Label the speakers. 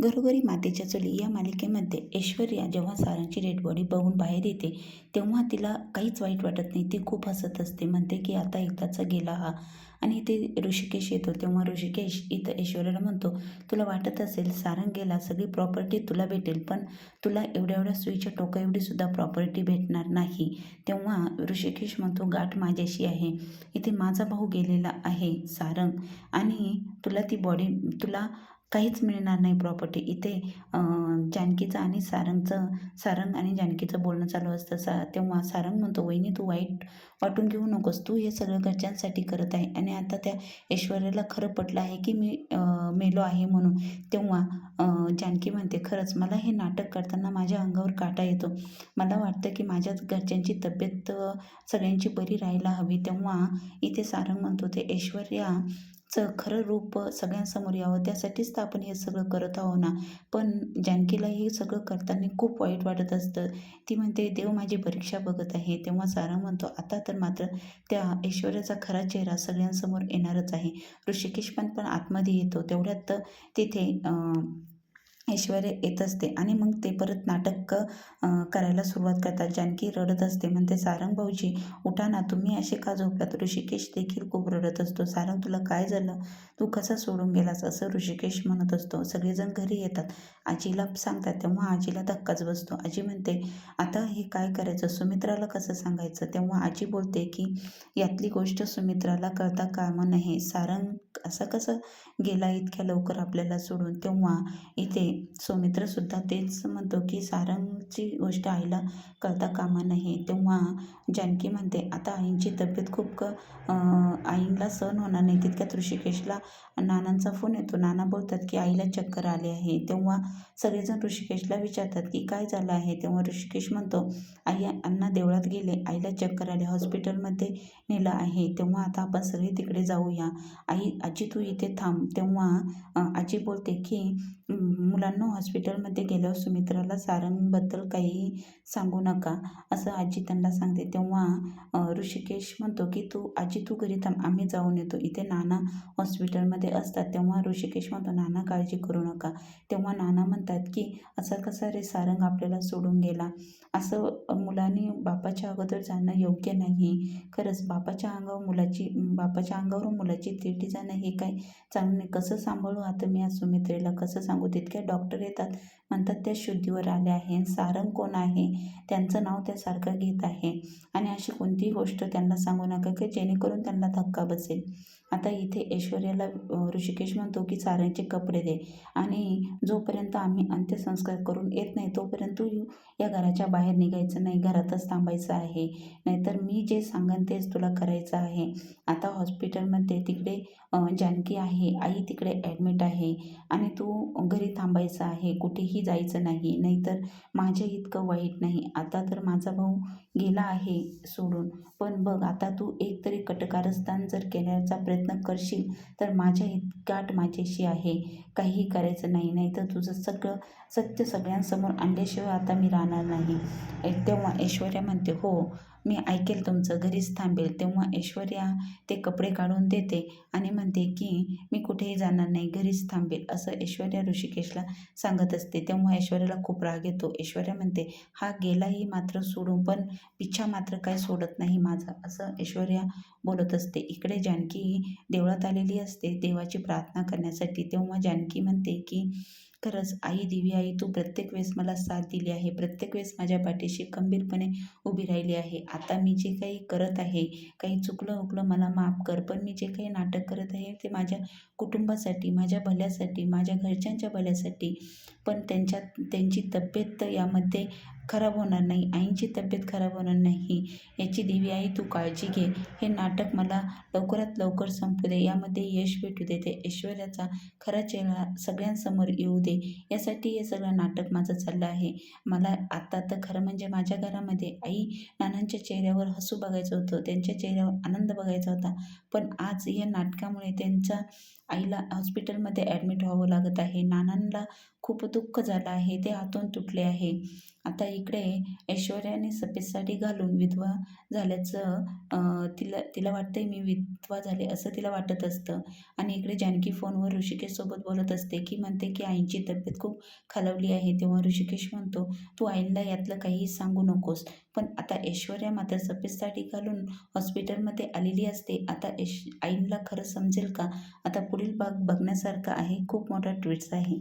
Speaker 1: घरोघरी मातेच्या चुली या मालिकेमध्ये ऐश्वर्या जेव्हा सारंगची डेड बॉडी बघून बाहेर येते तेव्हा तिला काहीच वाईट वाटत नाही. ती खूप हसत असते म्हणते की आता एकदाचा गेला हा. आणि इथे ऋषिकेश येतो. तेव्हा ऋषिकेश इथं ऐश्वर्याला म्हणतो तुला वाटत असेल सारंग गेला सगळी प्रॉपर्टी तुला भेटेल पण तुला एवढ्या एवढ्या सुईच्या टोका एवढीसुद्धा प्रॉपर्टी भेटणार नाही. तेव्हा ऋषिकेश म्हणतो गाठ माझ्याशी आहे. इथे माझा भाऊ गेलेला आहे सारंग. आणि तुला ती बॉडी तुला काहीच मिळणार नाही प्रॉपर्टी इथे जानकीचं आणि सारंगचं सारंग आणि जानकीचं बोलणं चालू असतं. सा तेव्हा सारंग म्हणतो वहिनी तू वाईट वाटून घेऊ नकोस. तू हे सगळं घरच्यांसाठी करत आहे. आणि आता त्या ऐश्वर्याला खरं पटलं आहे की मी मेलो आहे म्हणून. तेव्हा जानकी म्हणते खरंच मला हे नाटक करताना माझ्या अंगावर काटा येतो. मला वाटतं की माझ्या घरच्यांची तब्येत सगळ्यांची बरी राहायला हवी. तेव्हा इथे सारंग म्हणतो ते ऐश्वर्या चं खरं रूप सगळ्यांसमोर यावं त्यासाठीच तर आपण हे सगळं करत आहो ना. पण जानकीला हे सगळं करताना खूप वाईट वाटत असतं. ती म्हणते देव माझी परीक्षा बघत आहे. तेव्हा सारा म्हणतो आता तर मात्र त्या ऐश्वर्याचा खरा चेहरा सगळ्यांसमोर येणारच आहे. ऋषिकेश पण पण आतमध्ये येतो. तेवढ्यात तिथे ऐश्वर्या येत असते आणि मग ते परत नाटक करायला सुरुवात करतात. जानकी रडत असते म्हणते सारंग भाऊजी उठा ना तुम्ही असे का झोपलात? ऋषिकेश देखील खूप रडत असतो. सारंग तुला काय झालं? तू कसा सोडून गेलास? असं ऋषिकेश म्हणत असतो. सगळेजण घरी येतात. आजीला सांगतात तेव्हा आजीला धक्काच बसतो. आजी म्हणते आता हे काय करायचं? सुमित्राला कसं सांगायचं? तेव्हा आजी बोलते की यातली गोष्ट सुमित्राला कळता कामा नये सारंग असं कसं गेला इतक्या लवकर आपल्याला सोडून? तेव्हा इथे सौमित्रसुद्धा तेच म्हणतो की सारंगची गोष्ट आईला कळता कामा नये. तेव्हा जानकी म्हणते आता आईंची तब्येत खूप क आईला सहन होणार नाही. तितक्यात ऋषिकेशला नानांचा फोन येतो. नाना बोलतात की आईला चक्कर आले आहे. तेव्हा सगळेजण ऋषिकेशला विचारतात की काय झालं आहे? तेव्हा ऋषिकेश म्हणतो आई अण्णा देवळात गेले. आईला चक्कर आले. हॉस्पिटलमध्ये नेलं आहे. तेव्हा आता आपण सगळे तिकडे जाऊया. आई आजी तू इथे थांब. तेव्हा आजी बोलते की मुलांना हॉस्पिटलमध्ये गेल्यावर सुमित्राला सारंगबद्दल काही सांगू नका असं आजी त्यांना सांगते. तेव्हा ऋषिकेश म्हणतो की तू आजी तू घरी थांब आम्ही जाऊन येतो. इथे नाना हॉस्पिटलमध्ये असतात. तेव्हा ऋषिकेश म्हणतो नाना काळजी करू नका. तेव्हा नाना म्हणतात की असं कसं रे सारंग आपल्याला सोडून गेला? असं मुलांनी बापाच्या अगोदर जाणं योग्य नाही. खरंच बापाच्या अंगावर मुलाची बापाच्या अंगावर मुलाची तिरटी जाणं हे काय? चांगलं नाही. कसं सांभाळू आता मी आज सुमित्रेला? कसं सांगू तितक्या डॉक्टर येतात. म्हणतात त्या शुद्धीवर आल्या आहे. सारंग कोण आहे? त्यांचं नाव त्या सारखं घेत आहे. आणि अशी कोणतीही गोष्ट त्यांना सांगू नका की जेणेकरून त्यांना धक्का बसेल. आता इथे ऐश्वर्याला ऋषिकेश म्हणतो की साऱ्यांचे कपडे दे. आणि जोपर्यंत आम्ही अंत्यसंस्कार करून येत नाही तोपर्यंत तू या घराच्या बाहेर निघायचं नाही घरातच थांबायचं आहे. नाहीतर मी जे सांगेन तेच तुला करायचं आहे. आता हॉस्पिटलमध्ये तिकडे जानकी आहे आई तिकडे ॲडमिट आहे. आणि तू घरी थांबायचं आहे कुठेही जायचं नाही. नाहीतर माझ्या इतकं वाईट नाही. आता तर माझा भाऊ गेला आहे सोडून. पण बघ आता तू एक तरी कटकारस्थान जर केल्याचा प्रयत्न प्रयत्न करशील तर माझ्या इतकाट गाठ माझ्याशी आहे. काहीही करायचं नाही नाही तर तुझं सगळं सत्य सगळ्यांसमोर आणल्याशिवाय आता मी राहणार नाही. तेव्हा ऐश्वर्या म्हणते हो मी ऐकेल तुमचं घरीच थांबेल. तेव्हा ऐश्वर्या ते कपडे काढून देते आणि म्हणते की मी कुठेही जाणार नाही घरीच थांबेल. असं ऐश्वर्या ऋषिकेशला सांगत असते. तेव्हा ऐश्वर्याला खूप राग येतो. ऐश्वर्या म्हणते हा गेलाही मात्र सोडून पण पिच्छा मात्र काय सोडत नाही माझा. असं ऐश्वर्या बोलत असते. इकडे जानकी देवळात आलेली असते. देवाची प्रार्थना करण्यासाठी तेव्हा जानकी म्हणते की खरंच आई दिवी आई तू प्रत्येक वेळेस मला साथ दिली आहे. प्रत्येक वेळेस माझ्या पाठीशी खंबीरपणे उभी राहिली आहे. आता मी जे काही करत आहे काही चुकलं उकलं मला माफ कर पण मी जे काही नाटक करत आहे ते माझ्या कुटुंबासाठी माझ्या भल्यासाठी माझ्या घरच्यांच्या भल्यासाठी पण त्यांच्या त्यांची तब्येत यामध्ये खराब होणार नाही. आईंची तब्येत खराब होणार नाही. याची देवी आई तू काळजी घे. हे नाटक मला लवकरात लवकर संपू दे. यामध्ये यश भेटू दे. ते ऐश्वर्याचा खरा चेहरा सगळ्यांसमोर येऊ दे. यासाठी हे सगळं नाटक माझं चाललं आहे. मला आता तर खरं म्हणजे माझ्या घरामध्ये आई नानांच्या चेहऱ्यावर हसू बघायचं होतं. त्यांच्या चेहऱ्यावर आनंद बघायचा होता. पण आज या नाटकामुळे त्यांचा आईला हॉस्पिटलमध्ये ॲडमिट व्हावं लागत आहे. नानांना खूप दुःख झालं आहे ते हातून तुटले आहे. आता इकडे ऐश्वर्याने सफेद साडी घालून विधवा झाल्याचं तिला तिला वाटतंय मी विधवा झाले असं तिला वाटत असतं. आणि इकडे जानकी फोनवर ऋषिकेशसोबत बोलत असते की म्हणते की आईची तब्येत खूप खालावली आहे. तेव्हा ऋषिकेश म्हणतो तू आईला यातलं काहीही सांगू नकोस. पण आता ऐश्वर्या मात्र सफेद साडी घालून हॉस्पिटलमध्ये आलेली असते. आता ऐश आईला खरं समजेल का? आता पुढील भाग बघण्यासारखा आहे. खूप मोठा ट्विट्स आहे.